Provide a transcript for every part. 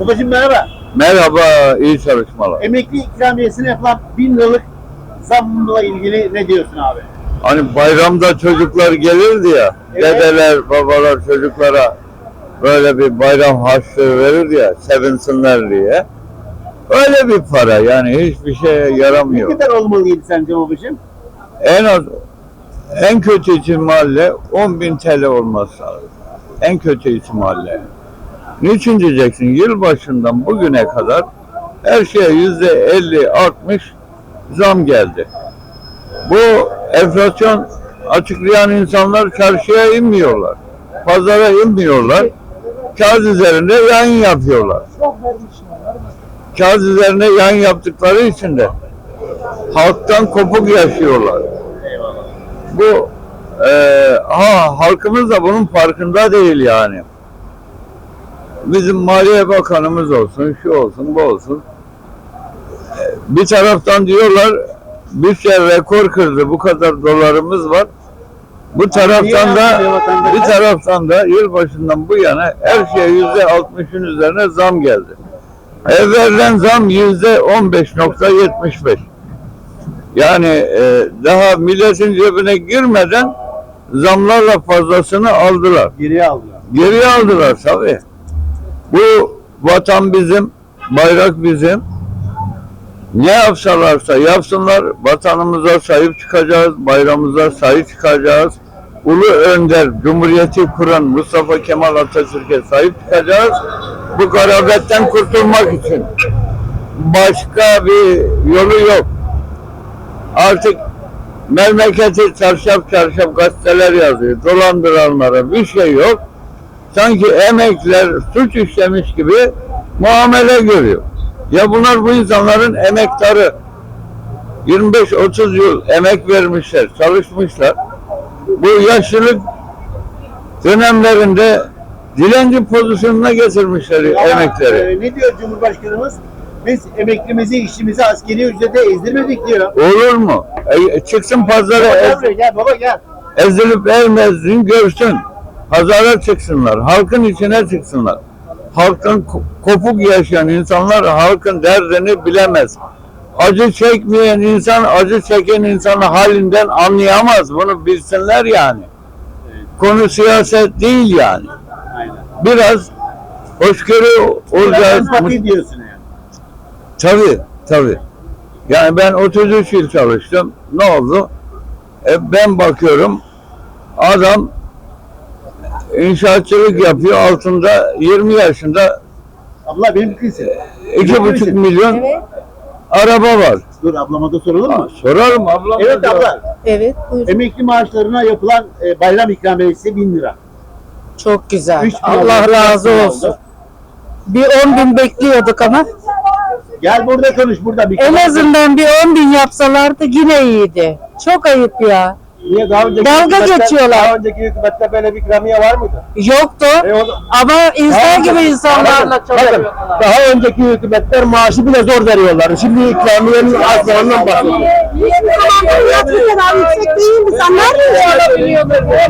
Babacım merhaba. Merhaba, iyi çalışmalar. Emekli ikramiyesine yapılan 1000 liralık zamla ilgili ne diyorsun abi? Hani bayramda çocuklar gelirdi ya, Evet. dedeler, babalar çocuklara böyle bir bayram harçlığı verirdi ya, sevinsinler diye. Öyle bir para yani hiçbir şeye Ne yaramıyor. kadar olmalıydı sence babacım? En az, en kötü ihtimalle 10 bin TL olması lazım. En kötü ihtimalle. Niçin diyeceksin? Yılbaşından bugüne kadar her şeye yüzde 50, 60 zam geldi. Bu enflasyon açıklayan insanlar çarşıya inmiyorlar. Pazara inmiyorlar. Kağıt üzerinde yayın yapıyorlar. Kağıt üzerinde yayın yaptıkları için de halktan kopuk yaşıyorlar. Bu eee ha halkımız da bunun farkında değil yani. Bizim Maliye Bakanımız olsun, şu olsun, bu olsun. Eee, Bir taraftan diyorlar bütçe rekor kırdı, bu kadar dolarımız var. Bu taraftan da bir taraftan da yılbaşından bu yana her şeye yüzde altmışın üzerine zam geldi. Evvelden zam yüzde on beş nokta yetmiş beş. Yani e, daha milletin cebine girmeden zamlarla fazlasını aldılar. Geriye aldılar. Geriye aldılar tabii. Bu vatan bizim, bayrak bizim. Ne yapsalarsa yapsınlar, vatanımıza sahip çıkacağız, bayramımıza sahip çıkacağız. Ulu Önder, Cumhuriyeti kuran Mustafa Kemal Atatürk'e sahip çıkacağız. Bu garabetten kurtulmak için. Başka bir yolu yok. Artık memleketi çarşaf çarşaf gazeteler yazıyor. Dolandıranlara bir şey yok. Sanki emekler suç işlemiş gibi muamele görüyor. Ya bunlar bu insanların emektarı. 25-30 yıl emek vermişler, çalışmışlar. Bu yaşlılık dönemlerinde dilenci pozisyonuna getirmişler Ama, emekleri. e, ne diyor Cumhurbaşkanımız? Biz emeklimizi, işçimizi askeri ücrete ezdirmedik diyor. Olur mu? E, çıksın pazara Baba ez- gel buraya, gel baba gel. ezilip eğmezliğin görsün. Pazara çıksınlar, halkın içine çıksınlar. Halkın ko- kopuk yaşayan insanlar halkın derdini bilemez. Acı çekmeyen insan, acı çeken insanı halinden anlayamaz. Bunu bilsinler yani. Konu siyaset değil yani. Aynen. Biraz hoşgörü Biraz olacağız. empati diyorsun. Tabii, tabii. Yani ben 33 yıl çalıştım. Ne oldu? E, ben bakıyorum adam inşaatçılık yapıyor altında 20 yaşında Abla benim kızım. iki buçuk milyon Evet, araba var. Dur ablama da soralım mı? sorarım ablam. Evet abla. evet buyurun. Emekli maaşlarına yapılan e, bayram ikramiyesi 1000 lira. Çok güzel. Üç bin Allah oldu, razı olsun. oldu. Bir 10 bin bekliyorduk ama Gel burada konuş burada bir en azından bir 10 bin yapsalardı yine iyiydi. Çok ayıp ya. Niye daha önceki Dalga hükümette- geçiyorlar. Daha önceki hükümette böyle bir ikramiye var mıydı? Yoktu E, o da- ama insan gibi insanlarla Bakın, çalışıyorlar. daha önceki hükümetler maaşı bile zor veriyorlar. Şimdi ikramiyenin azlarından bahsediyor. Niye bu zaman fiyatı kadar yüksek değil mi? Sen nereden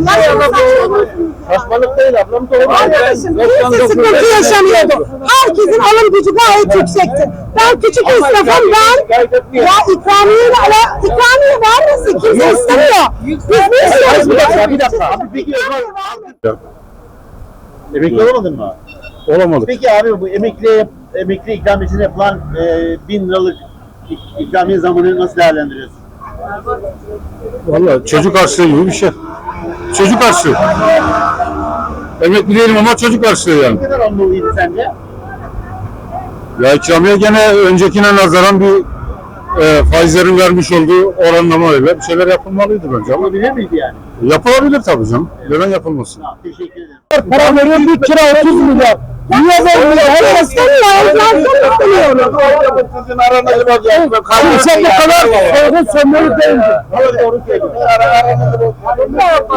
Saçmalık değil ablam doğru. Arkadaşım kimse sıkıntı yaşamıyordu. Herkesin alım gücü gayet yüksekti. Ben küçük esnafım ben Ya ikramiye ala ikramiye vermesin kimse istemiyor. Biz ne istiyoruz? Bir dakika, bir dakika. Abi peki Emekli olamadın mı? Olamadık. Peki abi bu emekli emekli ikramiyesine yapılan e, 1000 liralık ik- ikramiye zamanını nasıl değerlendiriyorsun? Vallahi çocuk harçlığı gibi bir şey. Çocuk harçlığı. Emekli değilim ama çocuk harçlığı yani. Ne kadar olmalıydı sence? Ya ikramiye gene öncekine nazaran bir e, faizlerin vermiş olduğu oranlamayla bir şeyler yapılmalıydı bence ama Olabilir miydi yani? yapılabilir tabii canım. Neden yapılmasın? Tamam, teşekkür ederim. para veriyor bir kira 30 milyar. Niye ben Herkes istemiyor. Enflasyon istemiyorum. Sizin aranızı bozacak. Sen bu kadar sorgun sömürü değildi.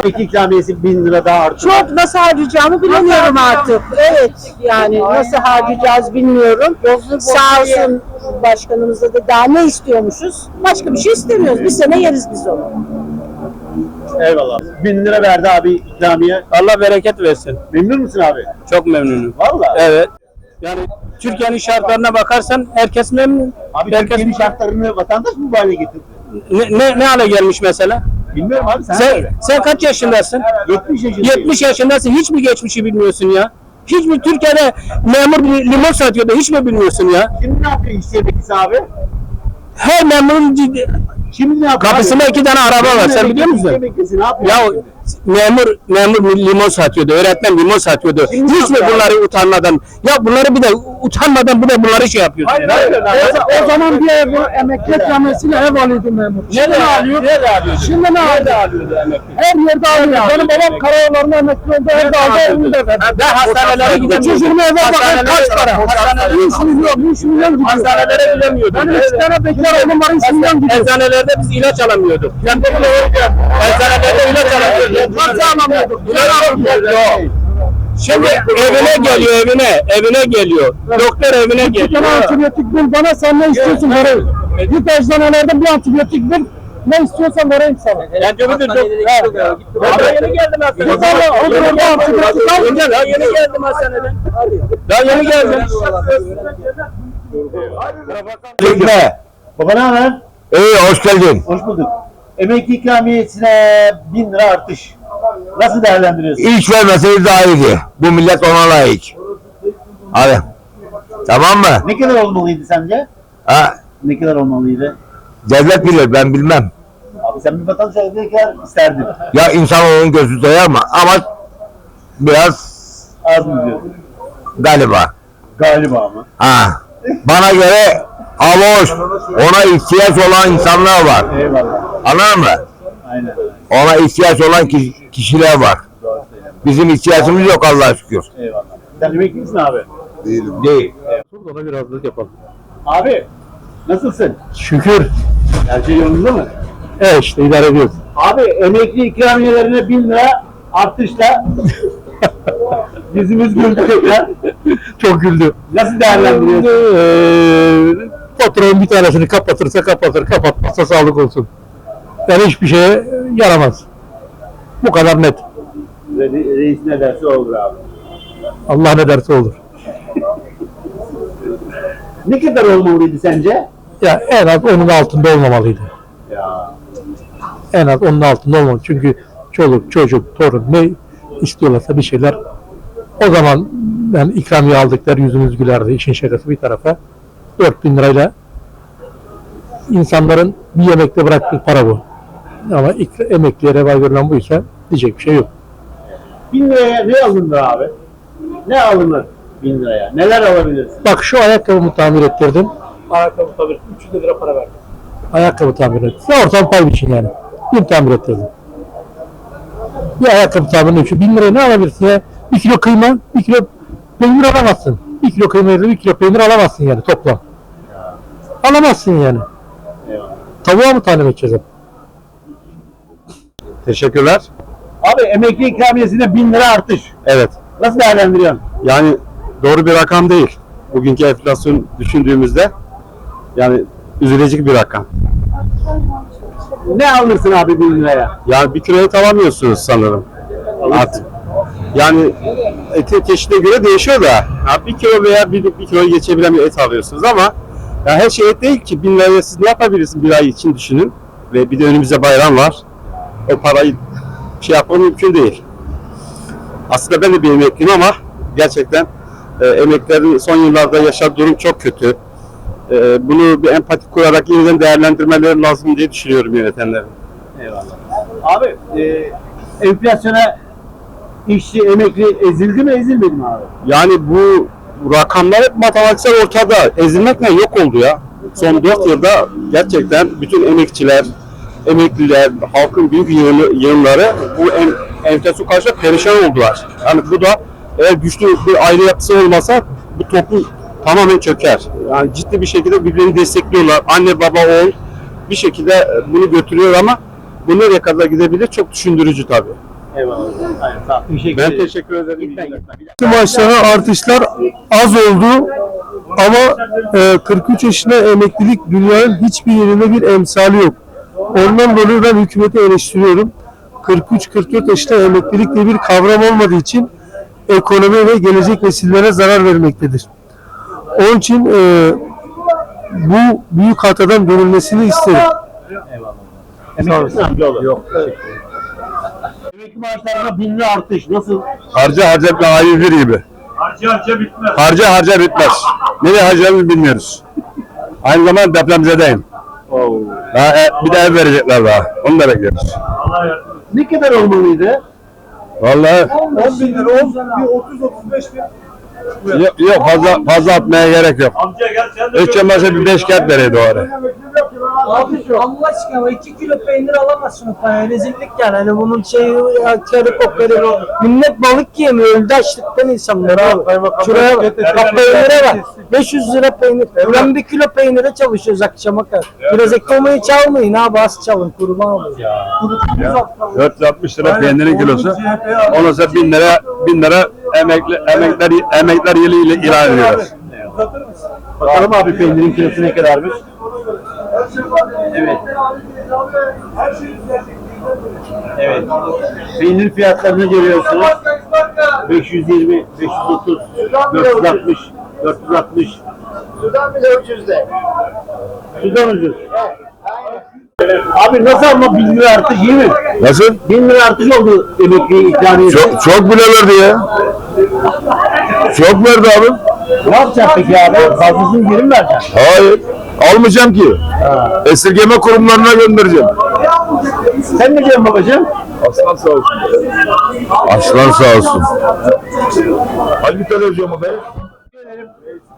Emekli ikramiyesi 1000 lira daha artıyor. Çok nasıl harcayacağımı bilemiyorum artık. Evet yani nasıl harcayacağız bilmiyorum. Sağ olsun başkanımız da daha ne istiyormuşuz? Başka bir şey istemiyoruz. Bir sene yeriz biz onu. Eyvallah. 1000 lira verdi abi ikramiye. Allah bereket versin. Memnun musun abi? Çok memnunum. Valla. Evet. Yani Türkiye'nin şartlarına bakarsan herkes memnun. Abi herkes Türkiye'nin şartlarını vatandaş mı bu hale getirdi? ne, ne, ne hale gelmiş mesela? Bilmiyorum abi sen, Sen, söyle. sen kaç yaşındasın? 70 yaşındayım. 70 yaşındasın. Hiç mi geçmişi bilmiyorsun ya? Hiç mi Türkiye'de memur bir limon satıyordu? Hiç mi bilmiyorsun ya? Şimdi ne yapıyor işçi emeklisi abi? Her memurun Şimdi ne yapıyor? kapısında iki tane araba var. Sen biliyor musun? emeklisi ne yapıyor? Ya memur memur limon satıyordu, öğretmen limon satıyordu. Hiç mi yapıyor bunları utanmadan? Ya bunları bir de utanmadan bir de bunları şey yapıyorsun. Hayır hayır. O zaman bir ev, emekli ikramiyesiyle ev alıyordu memur. Şimdi ne alıyor? Nerede alıyordu? Şimdi ne alıyor? alıyordu emekli? Her yerde alıyor. Benim babam karayollarında emekli oldu. Evde aldı, evinde verdi. Ben hastanelere gidemiyorum. Çocuğumu eve bakar kaç para? hastanelere- 3 milyon, 3 milyon gidiyor. Hastanelere gidemiyordum. Benim iki tane bekar oğlum var 3 milyon gidiyor. Eczanelerde biz ilaç alamıyorduk. Eczanelerde ilaç alamıyorduk. Nasıl. Şimdi evine geliyor evine, evine geliyor. Doktor evine Bir geliyor. tane antibiyotik bul bana sen ne istiyorsun vereyim. Git eczanelerde bir antibiyotik bul. Ne istiyorsan vereyim sana. Ben de müdür Daha yeni geldim hastaneden. Al. Yeni- Daha yeni geldim hastaneden. Daha yeni geldim. Gitme. Baba ne haber? İyi hoş geldin. Hoş bulduk. Emekli ikramiyesine 1000 lira artış. Nasıl değerlendiriyorsun? Hiç vermeseydi daha iyiydi. Bu millet ona layık. Hadi. Tamam mı? Ne kadar olmalıydı sence? Ha, Ne kadar olmalıydı? devlet bilir ben bilmem. Abi sen bir vatandaş olarak ne kadar isterdin? Ya insanoğlunun gözü doyar mı? Ama biraz Az mı diyorsun? galiba. Galiba mı? Ha. Bana göre avoş. Ona ihtiyaç olan insanlar var. Eyvallah. Anladın mı? Aynen. Ona ihtiyaç olan ki- kişiler var. Bizim ihtiyacımız yok Allah'a şükür. Eyvallah. Sen emekli misin abi? Değil. Ona biraz da yapalım. Abi nasılsın? Şükür. Her şey yolunda mı? Evet işte idare ediyoruz. Abi emekli ikramiyelerine 1000 lira artışla yüzümüz güldü tekrar. Çok güldü. Nasıl değerlendiriyorsun? Ee, patron bir tanesini kapatırsa kapatır, kapatmazsa sağlık olsun. Yani hiçbir şeye yaramaz. Bu kadar net. Re- Reis ne derse olur abi. Allah ne derse olur. Ne kadar olmalıydı sence? Ya en az onun altında olmamalıydı. Ya En az onun altında olmalı. Çünkü çoluk, çocuk, torun ne istiyorlarsa bir şeyler o zaman yani ikramiye aldıkları yüzümüz gülerdi. İşin şakası bir tarafa. 4000 lirayla insanların bir yemekte bıraktığı para bu. Ama emekliye reva görülen buysa diyecek bir şey yok. 1000 liraya ne alınır abi? Ne alınır 1000 liraya? Neler alabilirsin? Bak şu ayakkabımı tamir ettirdim. Ayakkabı tamir 300 lira para verdim. Ayakkabı tamir ettim. Ortam pay biçin yani. Bir tamir ettirdim. Bir ayakkabı tamirinin üçü. Bin liraya ne alabilirsin ya? Bir kilo kıyma, bir kilo peynir alamazsın. Bir kilo kıyma bir kilo peynir alamazsın yani toplam. Alamazsın yani. Eyvallah. Tavuğa mı talim edeceğiz hep? Teşekkürler. Abi emekli ikramiyesine 1000 lira artış. Evet. Nasıl değerlendiriyorsun? Yani doğru bir rakam değil. Bugünkü enflasyon düşündüğümüzde yani üzülecek bir rakam. Ne alırsın abi 1000 liraya? Yani bir kiloya et alamıyorsunuz sanırım. At. Yani etin çeşidine göre değişiyor da ya bir kilo veya bir, bir kiloyu geçebilen bir et alıyorsunuz ama ya her şey et değil ki. Bin liraya siz ne yapabilirsiniz bir ay için düşünün. Ve bir de önümüzde bayram var. O parayı şey yapmak mümkün değil. Aslında ben de bir emekliyim ama gerçekten e, emeklilerin son yıllarda yaşadığı durum çok kötü. E, bunu bir empati kurarak yeniden değerlendirmeleri lazım diye düşünüyorum yönetenlerin. Eyvallah. Abi e, enflasyona işçi, emekli ezildi mi ezilmedi mi abi? Yani bu rakamlar hep matematiksel ortada. Ezilmekle yok oldu ya. Son 4 yılda gerçekten bütün emekçiler, emekliler, halkın büyük yığınları bu en, enflasyon karşısında perişan oldular. Yani bu da eğer güçlü bir aile yapısı olmasa bu toplum tamamen çöker. Yani ciddi bir şekilde birbirlerini destekliyorlar. Anne baba oğul bir şekilde bunu götürüyor ama bu nereye kadar gidebilir çok düşündürücü tabii. Eyvallah. Aynen, sağ ol. Teşekkür Ben ederim. teşekkür ederim. Bir Şu maçlara artışlar az oldu ama e, 43 yaşında emeklilik dünyanın hiçbir yerinde bir emsali yok. Ondan dolayı ben hükümeti eleştiriyorum. 43-44 yaşında emeklilik diye bir kavram olmadığı için ekonomi ve gelecek nesillere zarar vermektedir. Onun için e, bu büyük hatadan dönülmesini isterim. Emekli misin amcaoğlu? Yok. Emekli maaşlarına bin lira artış. Nasıl? Harca harca bir hayır gibi. Harca harca bitmez. Harca harca bitmez. Nereye harcayacağımızı bilmiyoruz. Aynı zamanda depremzedeyim. Daha e- bir de ev verecekler daha. Onu da bekliyoruz. Allah yardım. Ne kadar olmalıydı? Vallahi 10 bin lira, 30-35 bin. Yok, yok fazla fazla atmaya gerek yok. Amca gel sen de Hiç olmazsa bir beş kağıt vereydi o ara. Abi Allah aşkına 2 kilo peynir alamazsın o paraya. Rezillik yani. Hani bunun şeyi ya karı kokları. Millet balık yemiyor. Öldü açlıktan insanlar abi. Şuraya bak. Bak peynire bak. 500 lira peynir. Ulan bir kilo peynire çalışıyoruz akşama kadar. Biraz ekonomiyi çalmayın abi. Az çalın. Kurban olayım. 460 lira peynirin kilosu. Ondan bin lira bin lira emekli emekler emekler yılı ile ilan ediyoruz. Bakalım abi peynirin kilosu ne kadarmış? Evet. Evet. Peynir fiyatlarını görüyorsunuz. 520, 530, 460, 460. Sudan bile ucuzda. Sudan ucuz. Abi nasıl ama 1000 lira artış iyi mi? Nasıl? 1000 lira artış oldu emekli ikramiyesi. Çok çok bile verdi ya. Çok verdi abi. Ne yapacak peki abi? Fazlasını geri mi vereceksin? Hayır. Almayacağım ki. Esirgeme kurumlarına göndereceğim. Sen ne diyorsun babacığım? Aslan sağ olsun. Aslan sağ olsun. Hangi televizyon be?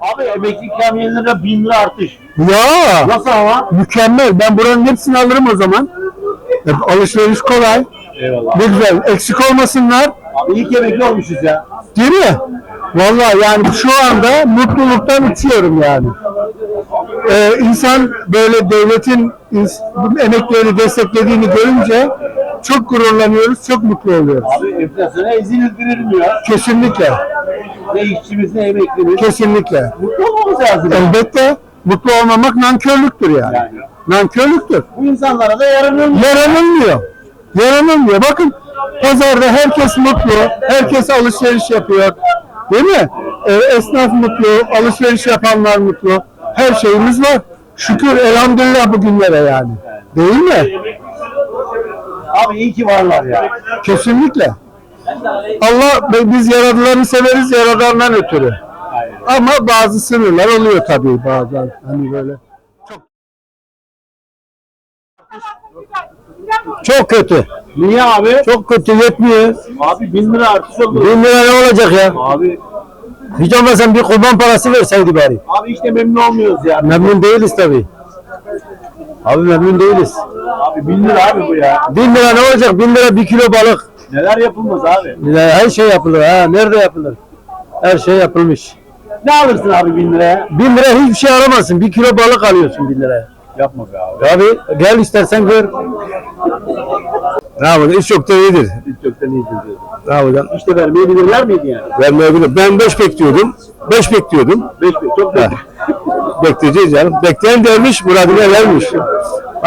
Abi emekli ikramiyelerine 1000 lira artış. Ya Nasıl ama? mükemmel. Ben buranın hepsini alırım o zaman. E, alışveriş kolay. Eyvallah. Ne güzel. Eksik olmasınlar. Abi ilk emekli olmuşuz ya. Değil mi? Vallahi yani şu anda mutluluktan uçuyorum yani. Ee, insan böyle devletin ins- bu emeklileri desteklediğini görünce çok gururlanıyoruz, çok mutlu oluyoruz. Abi enflasyona ezildirilmiyor. Kesinlikle, Ne işçimiz ne emeklimiz. kesinlikle. Mutlu olmamız lazım. Elbette mutlu olmamak nankörlüktür yani. Yani. Nankörlüktür. Bu insanlara da yaranılmıyor. Yaranılmıyor. Yaranılmıyor. Bakın pazarda herkes mutlu, herkes alışveriş yapıyor. Değil mi? Ee, esnaf mutlu, alışveriş yapanlar mutlu. Her şeyimiz var. Şükür elhamdülillah bugünlere yani. Değil mi? Abi iyi ki varlar ya. Kesinlikle. Allah biz yaradılarını severiz yaradandan ötürü. Ama bazı sınırlar oluyor tabii bazen. Hani böyle. Çok kötü. Niye abi? Çok kötü yetmiyor. Abi 1000 lira artış oldu. Bin lira ne olacak ya? Abi Hiç olmazsa bir kurban parası verseydi bari. abi işte memnun olmuyoruz ya. Memnun değiliz tabii. Abi memnun değiliz. Abi 1000 lira abi bu ya. Bin lira ne olacak? Bin lira bir kilo balık. Neler yapılmaz abi. Ya Her şey yapılır ha. Nerede yapılır? Her şey yapılmış. Ne alırsın abi 1000 liraya? Bin lira hiçbir şey alamazsın. Bir kilo balık alıyorsun bin liraya. Yapma be abi. Abi gel istersen gör. Ne yapalım? İş çok da iyidir. Çoktan iyidir diyor. Ne yapalım? İşte vermeyebilirler miydi yani? Vermeyebilir. Ben beş bekliyordum. Beş bekliyordum. 5 çok da. Bekleyeceğiz canım. Bekleyen dermiş, muradına vermiş.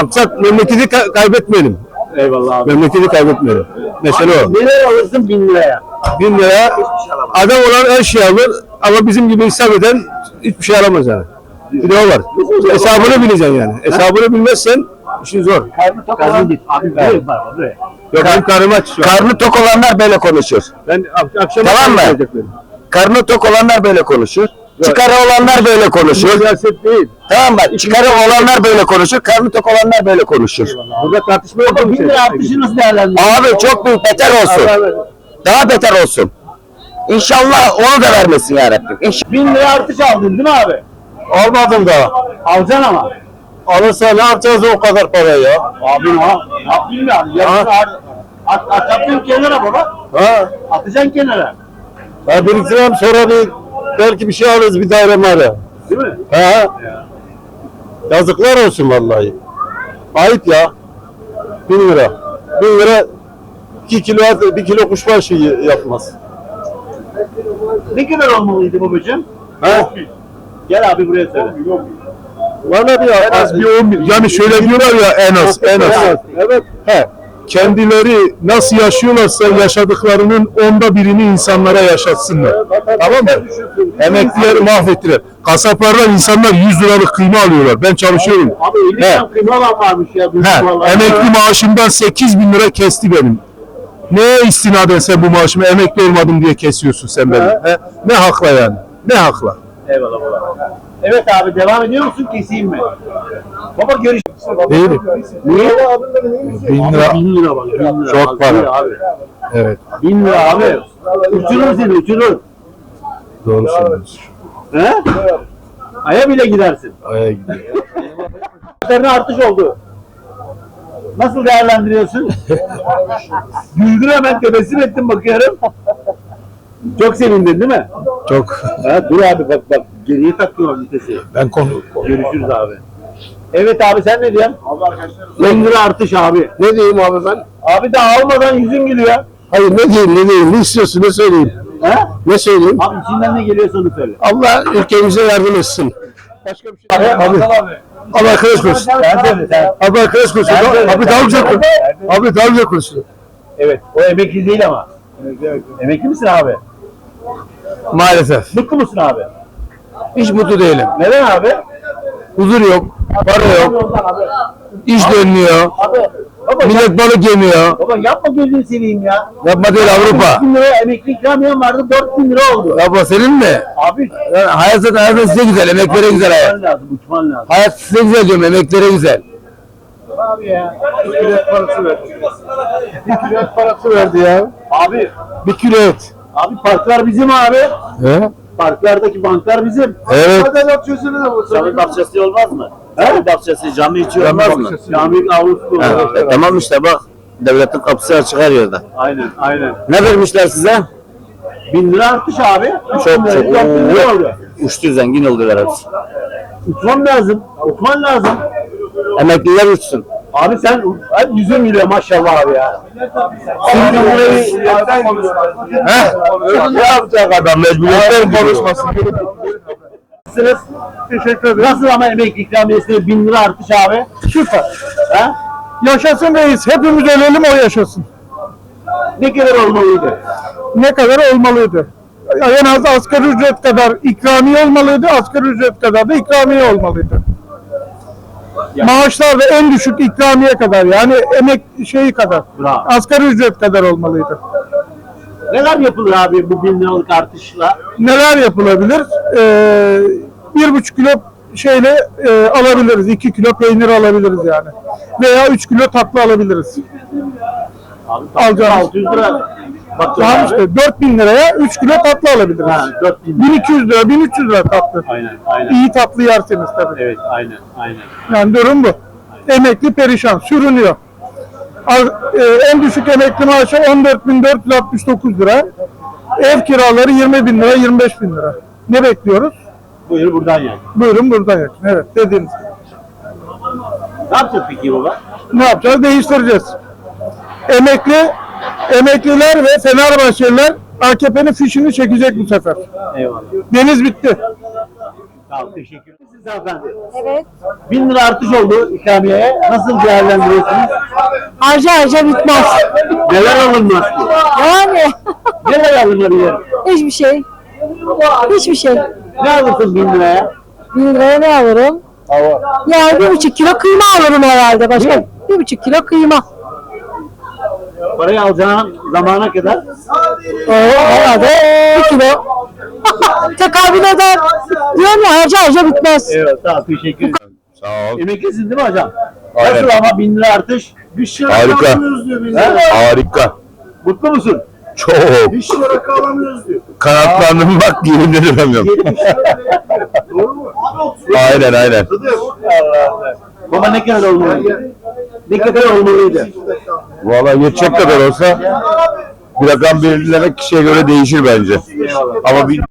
Maksat memleketi ka- kaybetmeyelim. Eyvallah abi. Memleketi kaybetmeyelim. Mesele o. Neler alırsın 1000 liraya? Bin lira adam olan her şeyi alır ama bizim gibi hesap eden hiçbir şey alamaz yani. Bir de o var. Hesabını bileceksin yani. Hesabını bilmezsen işin zor. Karnı tok olan git. Abi buraya var buraya. Yok benim karnım aç şu an. Karnı tok olanlar böyle konuşur. Ben ak- akşam Tamam mı? Karnı tok olanlar böyle konuşur. Çıkarı olanlar böyle konuşur. Siyaset değil. Tamam mı? Çıkarı olanlar böyle konuşur. Karnı tok olanlar böyle konuşur. Burada tartışma yok. Ama 1000 lira artışı nasıl değerlendiriyorsun? Abi çok büyük beter olsun. Daha beter olsun. İnşallah onu da vermesin ya Rabbim. İnşallah. 1000 lira artış aldın değil mi abi? Almadım daha. Alacaksın ama. Alırsa ne yapacağız o kadar parayı ya? Abi ne yap? Ne yapayım ya? Yarın at, at, atacaksın kenara baba. Ha? Atacaksın kenara. Ha biriktirem sonra bir belki bir şey alırız bir daire mare. Değil mi? He. Yazıklar olsun vallahi. Ayıp ya. Bin lira. Bin lira iki kilo et, bir kilo kuşbaşı yapmaz. Ne kadar olmalıydı babacığım? He? Gel abi buraya söyle. Valla bir Az bir 10 bin. Yani şöyle diyorlar ya en az en az. Evet. He. Kendileri nasıl yaşıyorlarsa yaşadıklarının onda birini insanlara yaşatsınlar. Tamam mı? Emeklileri mahvettiler. Kasaplardan insanlar 100 liralık kıyma alıyorlar. Ben çalışıyorum. Abi 50 He. gram kıyma varmış ya. He, emekli maaşımdan 8 bin lira kesti benim. Neye istinaden sen bu maaşımı emekli olmadım diye kesiyorsun sen beni? He? Ne hakla yani? Ne hakla? Eyvallah. Evet abi devam ediyor musun keseyim mi? Baba görüş. Değilim. Niye? Bin lira. Bin lira bak. Bin lira. Çok para. Abi. Evet. Bin lira abi. Uçurur seni uçurur. Doğru söylüyorsun. He? Aya bile gidersin. Aya gidiyor. Artış oldu. Nasıl değerlendiriyorsun? Güldün hemen tebessüm ettim bakıyorum. Çok sevindin değil mi? Çok. Ha, dur abi bak bak geriye takıyorum vitesi. Ben konu. Görüşürüz abi. Evet abi sen ne diyorsun? 10 lira artış abi. Ne diyeyim abi ben? Abi daha almadan yüzün gülüyor. Hayır ne diyeyim ne diyeyim ne istiyorsun ne söyleyeyim? He? Ne söyleyeyim? Abi içinden ne geliyorsa onu söyle. Allah ülkemize yardım etsin. Abi, Abi. Abi arkadaş konuşsun. Sen söyle sen. Abi arkadaş söyle, Abi daha güzel konuş. Abi daha güzel konuşsun. Evet o emekli değil ama. Emekli misin abi? Maalesef. Mutlu musun abi? Hiç mutlu değilim. Neden abi? Huzur yok. Para yok. İş dönmüyor. Abi baba, Millet balık yemiyor. baba yapma gözünü seveyim ya. Yapma değil 3 Avrupa. bin lira emekli ikramiyen vardı 4 bin lira oldu. Avrupa senin mi? Abi Yani hayat zaten hayat size güzel. Emeklere güzel hayat. uçman lazım uçman lazım. Hayat size güzel diyorum. Emeklere güzel. Abi ya. parası verdi. Bir kilo et parası verdi ya. Abi Bir kilo et. abi parklar bizim abi. He? Parklardaki banklar bizim. Evet. Cami bahçesi olmaz mı? Cami bahçesi cami içi Cami olmaz mı? bahçesi. Cami avlusu Ha, e, tamam işte bak. Devletin kapısı açık her yerde. Aynen aynen. Ne vermişler size? Bin lira artış abi. Çok çok. bin lira oldu. Uçtu zengin oldular hepsi. Uçman lazım. Uçman lazım. Emekliler uçsun. Abi sen hadi yüzün gülüyor maşallah abi ya. Şimdi burayı He? Ne yapacak adam? Mecburiyetten konuşmasın. Nasılsınız? Teşekkür ederim. Nasıl ama emekli ikramiyesine bin lira artış abi? Süper. Ha? Yaşasın reis. Hepimiz ölelim o yaşasın. Ne kadar olmalıydı? Ne kadar olmalıydı? En az asgari ücret kadar ikramiye olmalıydı. Asgari ücret kadar da ikramiye olmalıydı. Maaşlar da en düşük ikramiye kadar yani emek şeyi kadar. Bravo. Asgari ücret kadar olmalıydı. Neler yapılır abi bu bin liralık artışla? Neler yapılabilir? Ee, bir buçuk kilo şeyle e, alabiliriz. iki kilo peynir alabiliriz yani. Veya üç kilo tatlı alabiliriz. Abi Alacağımız. 600 lira. Tamam işte 4000 liraya 3 kilo tatlı alabiliriz. Ha, 4000 lira. 1200 lira, 1300 lira tatlı. Aynen aynen. İyi tatlı yerseniz tabii. Evet aynen aynen. Yani durum bu. Emekli perişan, sürünüyor. Az- e, en düşük emekli maaşı 14.469 lira. Ev kiraları 20 bin lira, 25 bin lira. Ne bekliyoruz? Buyur buradan yani. Buyurun buradan yakın. Evet dediğiniz gibi. Ne yapacağız peki baba? Ne yapacağız? Değiştireceğiz. Emekli, emekliler ve Fenerbahçeliler AKP'nin fişini çekecek bu sefer. Eyvallah. Deniz bitti. Sağ ol teşekkür ederim. Siz hanımefendi. Evet. Bin lira artış oldu ikramiyeye. Nasıl değerlendiriyorsunuz? Harca harca bitmez. Neler alınmaz ki? Yani Neler alınabilir? hiçbir şey. Hiçbir şey. Ne alırsın bin liraya? Bin liraya ne alırım? Yani bir buçuk kilo kıyma alırım herhalde. Başka bir buçuk kilo kıyma. Parayı alacağın zamana kadar Oo, herhalde bir kilo. Tekabül eder. Diyorum ya harca harca bitmez. Evet tamam teşekkür ederim. Sağ ol. Emeklisin değil mi hocam? Aynen. Nasıl ama bin lira artış? Bir şey Harika. alamıyoruz diyor bin lira. Harika. Mutlu musun? Çok. Bir şey rakı alamıyoruz diyor. Kanatlandım bak yerimde duramıyorum. Doğru mu? Aynen aynen. Allah Allah. Baba ne kadar olmalıydı? Ne kadar olmalıydı? Valla yetecek kadar olsa Bir rakam belirlemek kişiye göre değişir bence. Ama bir